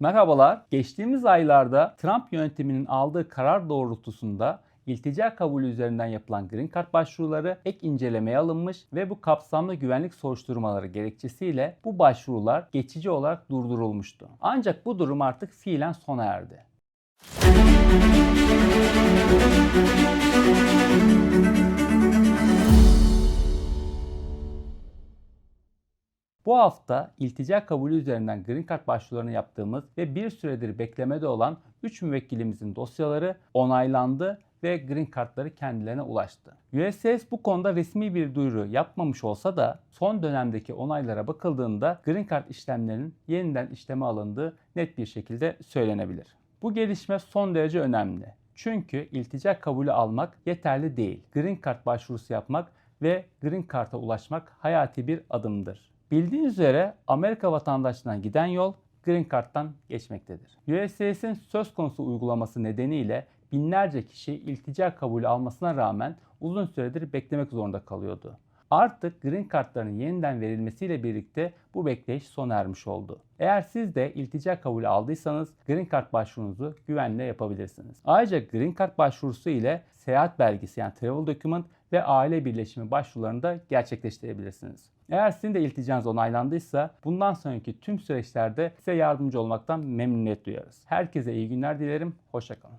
Merhabalar. Geçtiğimiz aylarda Trump yönetiminin aldığı karar doğrultusunda iltica kabulü üzerinden yapılan Green Card başvuruları ek incelemeye alınmış ve bu kapsamlı güvenlik soruşturmaları gerekçesiyle bu başvurular geçici olarak durdurulmuştu. Ancak bu durum artık fiilen sona erdi. Bu hafta iltica kabulü üzerinden Green Card başvurularını yaptığımız ve bir süredir beklemede olan 3 müvekkilimizin dosyaları onaylandı ve Green Card'ları kendilerine ulaştı. USCIS bu konuda resmi bir duyuru yapmamış olsa da son dönemdeki onaylara bakıldığında Green Card işlemlerinin yeniden işleme alındığı net bir şekilde söylenebilir. Bu gelişme son derece önemli. Çünkü iltica kabulü almak yeterli değil. Green Card başvurusu yapmak ve Green Card'a ulaşmak hayati bir adımdır. Bildiğiniz üzere Amerika vatandaşlığına giden yol Green Card'dan geçmektedir. USCIS'in söz konusu uygulaması nedeniyle binlerce kişi iltica kabulü almasına rağmen uzun süredir beklemek zorunda kalıyordu. Artık Green Card'ların yeniden verilmesiyle birlikte bu bekleyiş sona ermiş oldu. Eğer siz de iltica kabulü aldıysanız Green Card başvurunuzu güvenle yapabilirsiniz. Ayrıca Green Card başvurusu ile seyahat belgesi yani travel document ve aile birleşimi başvurularını da gerçekleştirebilirsiniz. Eğer sizin de ilticanız onaylandıysa bundan sonraki tüm süreçlerde size yardımcı olmaktan memnuniyet duyarız. Herkese iyi günler dilerim. Hoşçakalın.